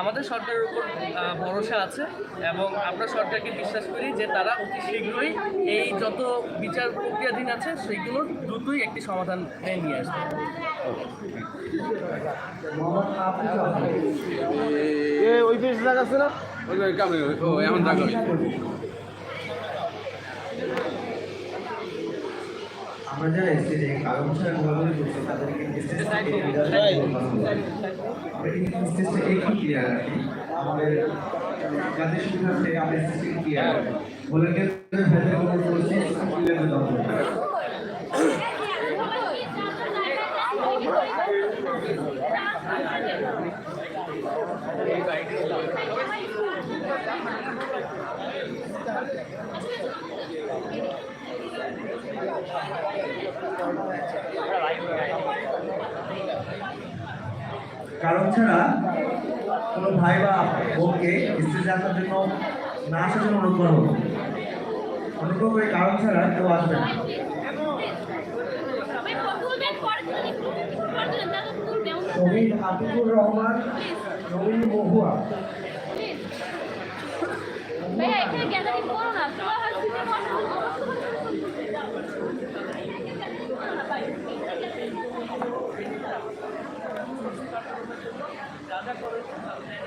আমাদের সরকারের উপর ভরসা আছে এবং আমরা সরকারকে বিশ্বাস করি যে তারা অতি শীঘ্রই এই যত বিচার প্রক্রিয়াধীন আছে সেগুলোর দ্রুতই একটি সমাধান নিয়ে আসবে। এ ওই পেশে দেখাচ্ছে আছে না? ওই যে আমরা যারা এসেছি কারণ ছাড়া ঘোরাঘুরি করছি তাদেরকে। আমরা কিন্তু স্টেজ একটু ক্লিয়ার রাখি আমাদের জাতীয় সুবিধা থেকে আমরা স্টেজ ক্লিয়ার রাখি ভলেন্টিয়ারদের ভেতরে কোনো করছি ক্লিয়ার দরকার কারণ ছাড়া কোনো ভাই বা বোনকে স্টেজে আসার জন্য না আসার জন্য অনুরোধ করা হতো অনুগ্রহ করে কারণ ছাড়া কেউ আসবে না। শহীদ আতিকুর রহমান নবীন মহুয়া। ভাইয়া এখানে গ্যাদারিং করো না। তোমার